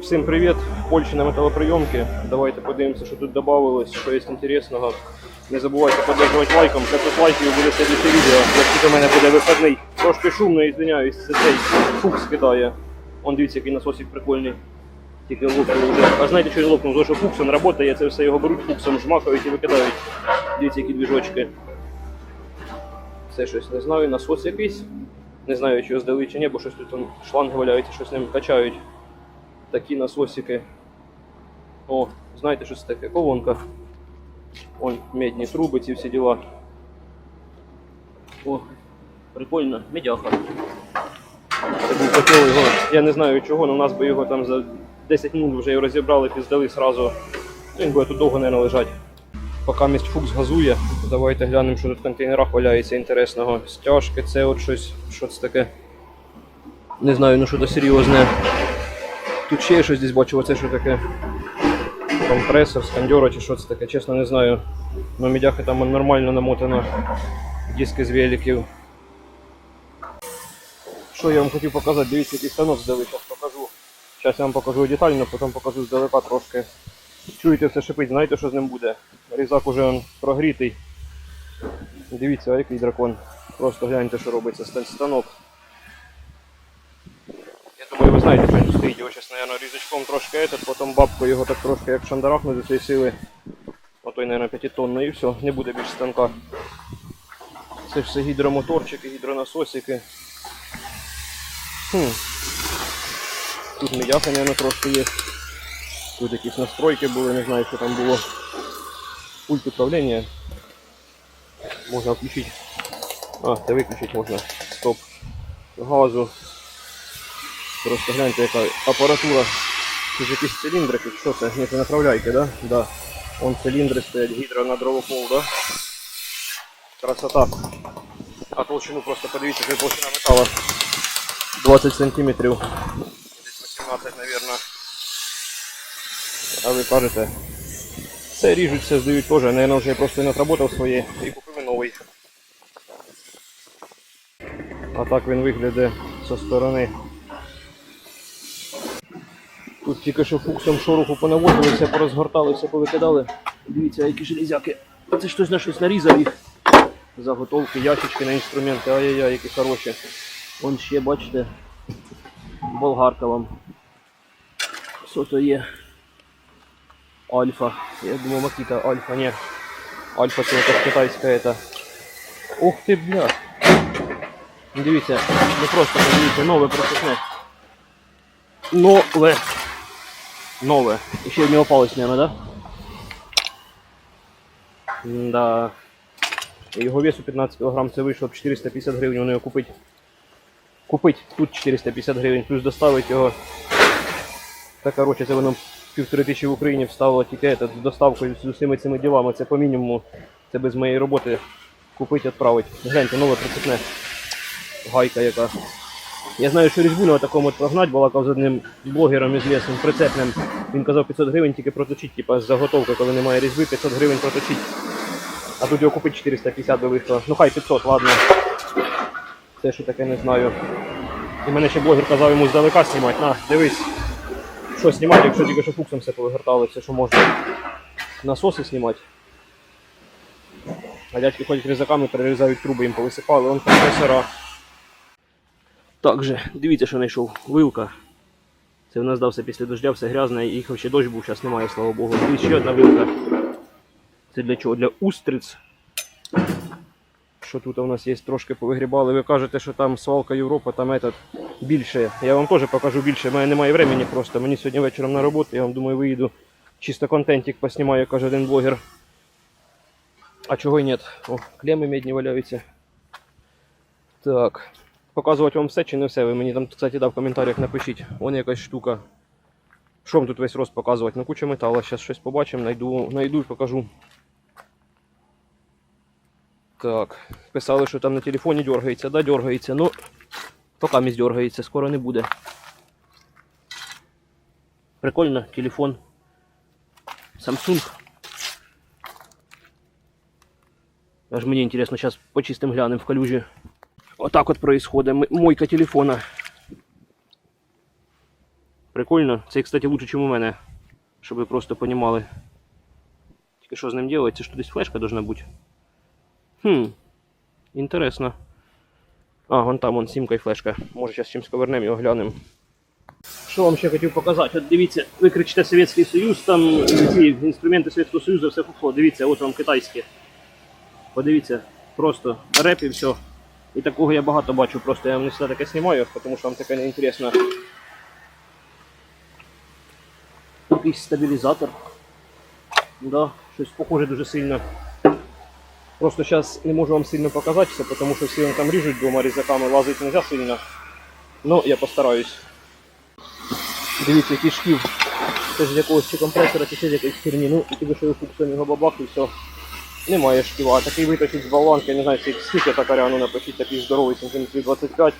Всім привіт! Польща на металоприйомки. Давайте подивимося, що тут додавалось, що є інтересного. Не забувайте подякувати лайком. 500 лайків буде слідче відео. Якщо у мене буде виходний. Трошки шумно і це цей фукс кидає. Он дивіться, який насосик прикольний. Тільки лопнув вже. А знаєте, що він лопнув? Тому що фуксом працює, це все його беруть фуксом, жмакають і викидають. Дивіться, які двіжочки. Це щось не знаю, насос якийсь. Не знаю, чи його здали чи ні, бо щось тут шланги валяються, щось ним качають. Такі насосики. О, знаєте, що це таке? Колонка. Вон медні труби, ці всі діла. О, прикольно, медяха. Це був котел його. Я не знаю чого, але у нас би його там за 10 минут вже його розібрали, піздали сразу. Він буде тут довго не лежать. Поки міст фукс газує, давайте глянемо, що тут в контейнерах валяється інтересного. Стяжки, це от щось, що це таке. Не знаю, ну що то серйозне. Тут ще щось десь бачу, оце що таке. Компресор, скандьора чи що це таке, чесно не знаю. Ну мідяхи там нормально намотано. Диски з великів. Що я вам хотів показати, дивіться, який станок здали, зараз покажу. Зараз я вам покажу детально, потім покажу здалека трошки. Чуєте, все шипить, знаєте, що з ним буде? Різак уже прогрітий. Дивіться, а який дракон. Просто гляньте, що робиться стан- станок. Я думаю, ви стоїть. Його зараз, мабуть, різачком трошки этот, потім бабку його так трошки як шандарахну до цієї сили. Отой, мабуть, 5 тонн і все, не буде більше станка. Це все гідромоторчики, гідронасосики. Хм. Тут медяха, мабуть, трошки є. Тут якісь настройки були, не знаю, що там було. Пульт управління. Можна включити. А, це виключити можна. Стоп. Газу. Просто гляньте, яка апаратура. Тут якісь циліндрики, що це? Ні, це направляйки, да? Да. Вон циліндри стоять, гідро на дровокол, да? Красота. А толщину просто подивіться, це толщина металу. 20 сантиметрів. Десь 18, мабуть. А ви кажете, все ріжуть, все здають теж. Наверное, вже просто не отработав своє і купив новий. А так він виглядає зі сторони. Тут тільки що фуксом шороху понаводили, все порозгортали, все повикидали. Дивіться, які железяки. Це хтось на щось нарізав їх. Заготовки, ящички на інструменти. Ай-яй-яй, які хороші. Вон ще, бачите, болгарка вам. Що то є? Альфа. Я думал Макита Альфа, нет. Альфа це якась китайська это. Ух ти, бля. Дивіться, не просто подивіться, нове прочесне. Нове. Нове. І ще в нього палець, мабуть, да? Да. Його весу 15 кг, це вийшло б 450 гривень, воно його купить. Купить тут 450 гривень, плюс доставить його. Та коротше, це воно півтори тисячі в Україні вставило тільки з доставкою з усіми цими ділами. Це по мінімуму. Це без моєї роботи купити, відправити. Гляньте, нове прицепне. Гайка яка. Я знаю, що різьбу на такому от прогнать, балакав з одним блогером ізвісним, прицепним. Він казав 500 гривень тільки проточить, типа з заготовки, коли немає різьби, 500 гривень проточить. А тут його купити 450 би вийшло. Ну хай 500, ладно. Це що таке не знаю. І мене ще блогер казав йому здалека знімати. На, дивись. Що знімати, якщо тільки що фуксом все повигортали, все, що можна. Насоси знімати. А дядьки ходять різаками, перерізають труби, їм повисипали, он компресора. Так же, дивіться, що знайшов. Вилка. Це в нас дався після дождя, все грязне, і ще дощ був, зараз немає, слава Богу. І ще одна вилка. Це для чого? Для устриць. Що тут у нас є, трошки повигрібали. Ви кажете, що там свалка Європа, там этот більше. Я вам теж покажу більше. У мене немає времени просто. Мені сьогодні вечором на роботу, я вам думаю, виїду. Чисто контентик поснімаю, каже один блогер. А чого й нет? О, клеми медні валяються. Так. Показувати вам все чи не все? Ви мені там, кстати, да, в коментарях напишіть. Вон якась штука. Що вам тут весь рост показувати? Ну куча металу. Зараз щось побачимо, найду, найду і покажу. Так, писали, що там на телефоні дергається, да, дергається, ну поки місь дергається, скоро не буде. Прикольно, телефон. Samsung. Аж мені інтересно, зараз по чистим глянем в калюжі. Отак от происходит. Мойка телефона. Прикольно. Цей, кстати, лучше, ніж у мене. Щоб ви просто понімали. Тільки що з ним робити? Це ж флешка должна бути. Хм. Інтересно. А, вон там, вон сімка і флешка. Може зараз чимось повернемо і оглянемо. Що вам ще хотів показати? От дивіться, ви кричите Совєтський Союз, там ці інструменти Совєтського Союзу, все фуфло. Дивіться, от вам китайське. Подивіться, просто реп і все. І такого я багато бачу, просто я вам не сюди таке знімаю, тому що вам таке не. Якийсь стабілізатор. Да, щось похоже дуже сильно. Просто зараз не можу вам сильно показатися, тому що всі там ріжуть двома різаками, лазити не можна сильно. Ну, я постараюсь. Дивіться, який шків. Це ж з якогось чи компресора, чи ще з якоїсь херні. Ну, і тобі що фуксом його бабах і все. Немає шківа. Такий виточить з болванки, я не знаю, скільки- токаря, ну напишіть такий здоровий, сантиметрів 25.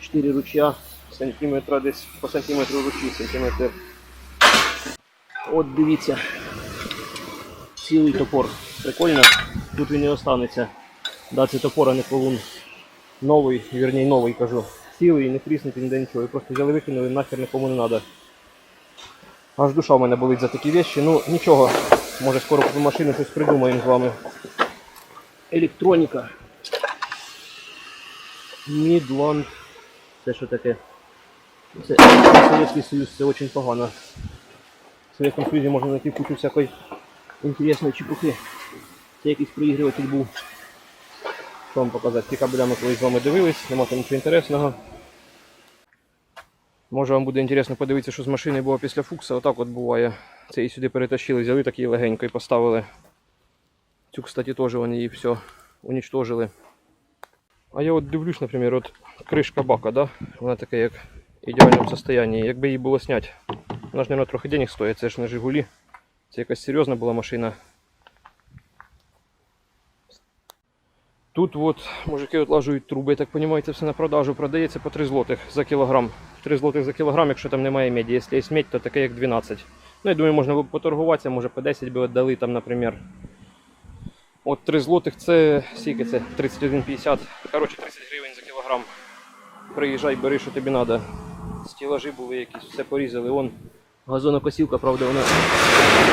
4 ручя, сантиметра десь по сантиметру ручі, сантиметр. От дивіться. Цілий топор. Прикольно. Тут він не останеться. Да, це топор, а не колун. Новий, вірні, новий кажу. Цілий, не тріснути, ніде нічого. І просто взяли викинули, нахер нікому не треба. Аж душа в мене болить за такі вещі. Ну нічого. Може скоро купимо машину, щось придумаємо з вами. Електроніка. Мідланд. Це що таке? Це Совєтський Союз, це дуже погано. В Совєтському Союзі можна знайти кучу всякої інтересної чепухи. Це якийсь проігріватель був. Що вам показати? Ті кабеля ми колись з вами дивились, нема там нічого інтересного. Може вам буде інтересно подивитися, що з машини було після фукса. Отак от буває. Це її сюди перетащили, взяли такі легенько і поставили. Цю, кстати, теж вони її все уничтожили. А я от дивлюсь, наприклад, от кришка бака, да? вона така як в ідеальному стані. Якби її було зняти, вона ж, мабуть, трохи денег стоїть, це ж не Жигулі. Це якась серйозна була машина. Тут от мужики отлажують труби, так розумію, це все на продажу продається по 3 злотих за кілограм. 3 злотих за кілограм, якщо там немає меді. Якщо є медь, то таке як 12. Ну, я думаю, можна було поторгуватися, може по 10 би віддали там, наприклад. От 3 злотих це скільки це? 31,50. Коротше, 30 гривень за кілограм. Приїжджай, бери, що тобі треба. Стілажі були якісь, все порізали. Вон газонокосілка, правда, вона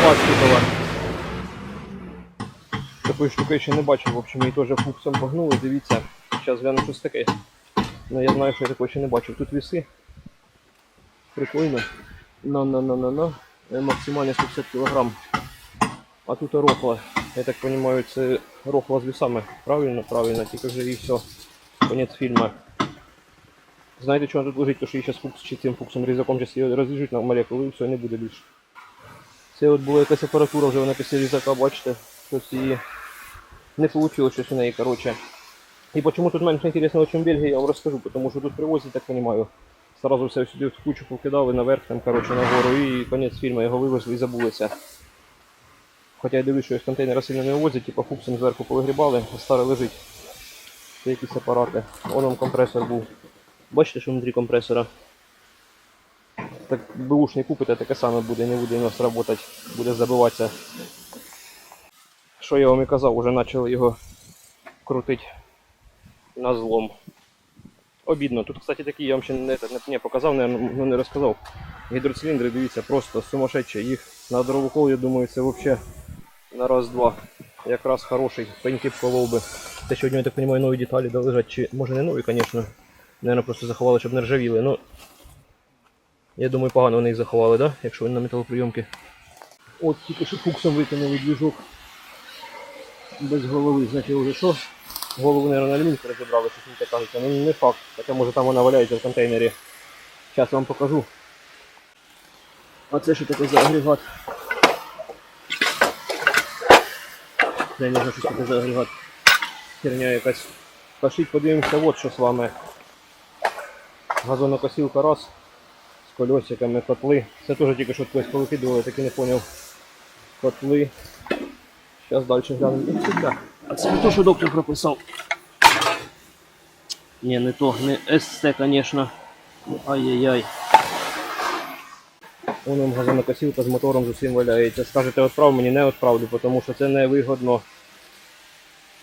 пластикова. Такої штуки ще не бачив, в общем, її теж фуксом погнули, дивіться. Зараз гляну щось таке. Ну я знаю, що я такого ще не бачив. Тут віси. Прикольно. На-на-на-на-на. Максимально 150 кг. А тут рохла. Я так розумію, це рохла з вісами. Правильно, правильно, тільки вже і все. Конець фільму. Знаєте, що тут лежить, то що її зараз фукс чи цим фуксом різаком зараз її розріжуть на молекули і все, не буде більше. Це от була якась апаратура вже вона після різака, бачите, щось її не вийшло щось у неї, коротше. І почему тут менше інтересного, ніж в Бельгії, я вам розкажу, тому що тут привозять, так розумію. Сразу все сюди в кучу покидали наверх, там, коротше, нагору, і кінець фільму його вивезли і забулися. Хоча я дивлюсь, що з контейнера сильно не вивозять, типу фуксом зверху повигрібали, а старе лежить. Це якісь апарати. Вон вам компресор був. Бачите, що внутрі компресора? Так бушний купите, таке саме буде, не буде у нас працювати, буде забиватися. Що я вам і казав, вже почали його крутити на злом. Обідно. Тут, кстати, такі, я вам ще не, не, показав, не, ну, не розказав. Гідроциліндри, дивіться, просто сумасшедші. Їх на дровокол, я думаю, це взагалі на раз-два. Якраз хороший, пеньки вколов би. Те сьогодні, я так розумію, нові деталі да, лежать, чи може не нові, звісно. Наверное, просто заховали, щоб не ржавіли. Ну, я думаю, погано вони їх заховали, да? якщо вони на металоприйомки. От тільки що фуксом викинули двіжок без голови, значить вже що? Голову, наверное, на алюмінь розібрали, щось мені так кажеться. Ну не факт. Хоча може там вона валяється в контейнері. Зараз вам покажу. А це що таке за агрегат? Я не знаю, що таке за агрегат. Херня якась. Пошіть, подивимося, от що з вами. Газонокосілка раз. З колесиками, котли. Це теж тільки що хтось повикидували, так і не зрозумів. Котли. Зараз далі глянемо. А це не то, що доктор прописав. Ні, не то, не СЦ, звісно. Ай-яй-яй. Вон вам газонокосілка з мотором з усім валяється. Скажете, відправ мені не відправлю, тому що це не вигодно.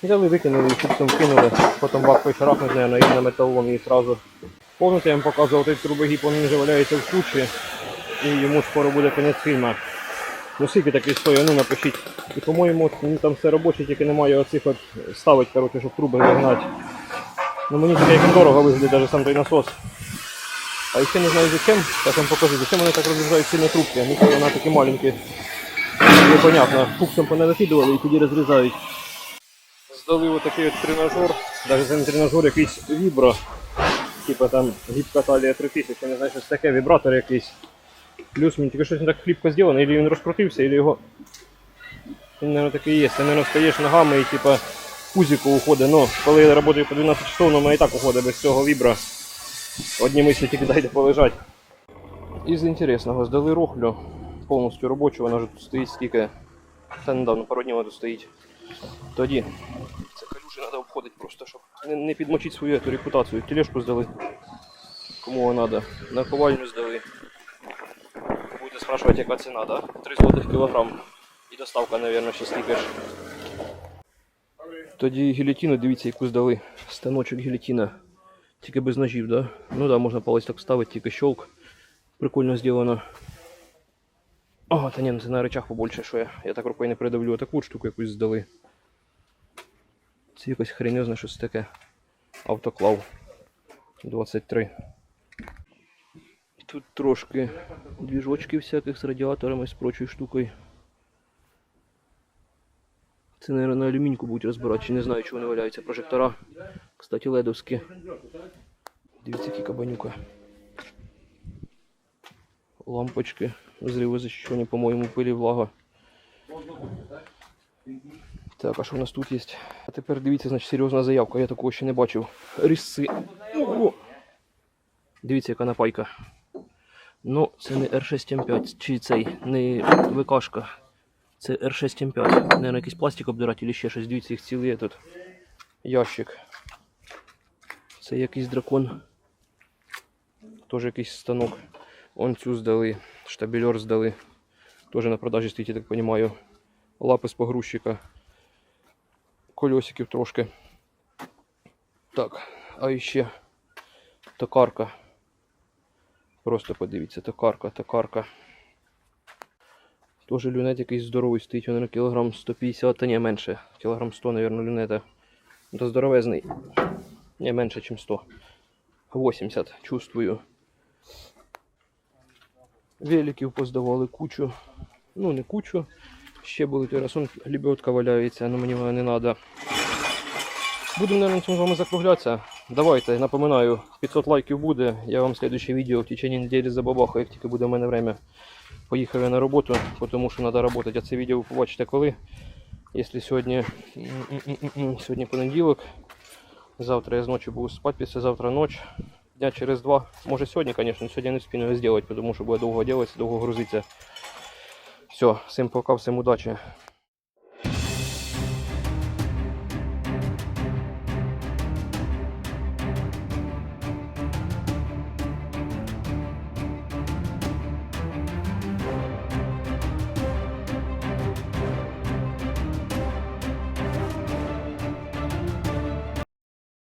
Взяли, викинули фуксом кинули, потім бак шарахнуть, наверное, і на металолом і одразу Помните, я вам показував той трубогіп, вже валяється в кучі, і йому скоро буде кінець фільму. Ну скільки такий стоїть, ну напишіть. І по-моєму, ну, там все робоче, тільки немає оцих от ставить, коротше, щоб труби загнати. Ну мені тільки як дорого виглядить даже сам той насос. А ще не знаю зачем, зараз вам покажу, зачем вони так розрізають сильно трубки. Ну коли вона такі маленькі. Непонятно. Фуксом понанакидували і тоді розрізають. Здали отакий от тренажер, навіть це не тренажер, якийсь вібро. Типа там гібка талія 3000, я не знаю, щось таке, вібратор якийсь. Плюс він тільки щось не так хлібко зроблено, або він розкрутився, або його. Він, мабуть, такий є. Ти, мабуть, стоїш ногами і типа пузико уходить. Ну, коли я працюю по 12 часов, ну, мене і так уходить без цього вібра. Одні мислі тільки дайте полежать. Із інтересного здали рохлю повністю робочу, вона вже тут стоїть скільки. Та недавно пару днів тут стоїть. Тоді це калюжі треба обходити просто, щоб не, не підмочити свою репутацію. Тележку здали. Кому вона треба. Наковальню здали. Будете спрашивати, яка ціна, да? 3 злотих кілограм. І доставка, мабуть, ще. Тоді гілітину, дивіться, яку здали. Станочок гілітина. Тільки без ножів, да? Ну да, можна палець так ставити, тільки щелк. Прикольно зроблено. О, та ні, ну це на речах побольше, що я. Я так рукою не придавлю. Таку штуку якусь здали. Це якось хренезне щось таке. Автоклав 23. Тут трошки двіжочки всяких з радіаторами, з прочою штукою. Це, мабуть, на алюміньку будуть розбирати, чи не знаю, чого вони валяються. Прожектора. Кстати, ледовські. Дивіться, які кабанюка. Лампочки. Зриви защищені, по-моєму, пилі влага. Так, а що в нас тут є? А тепер дивіться, значить, серйозна заявка, я такого ще не бачив. Ого! Дивіться, яка напайка. Ну, це не R6M5, чи цей, не ВКшка. Це R6M5. Наверное, якийсь пластик обдирати, чи ще щось. Дивіться, їх цілий тут. Ящик. Це якийсь дракон. Теж якийсь станок. Он цю здали. Штабельор здали. Теж на продажі стоїть, я так розумію. Лапи з погрузчика. Кольосиків трошки. Так, а ще токарка. Просто подивіться, токарка, токарка. Тоже люнет якийсь здоровий стоїть, він на кілограм 150, та ні, менше. Кілограм 100, мабуть, люнета. Та здоровезний. Не менше, ніж 100. 80, чувствую. Великів поздавали кучу. Ну, не кучу. Ще були той раз, он лебедка валяється, але мені вона не треба. Будемо, цьому з вами закруглятися. Давайте, напоминаю, 500 лайків буде. Я вам следующее відео в течение неділі забабахаю, як тільки буде в мене время. Поїхав я на роботу, тому що треба працювати. А це відео ви побачите коли. Якщо сьогодні, сьогодні понеділок, завтра я з ночі буду спати, післязавтра ніч. Дня через два. Може сьогодні, звісно, сьогодні не встигну зробити, тому що буде довго робитися, довго грузитися. Все, всім пока, всім удачі.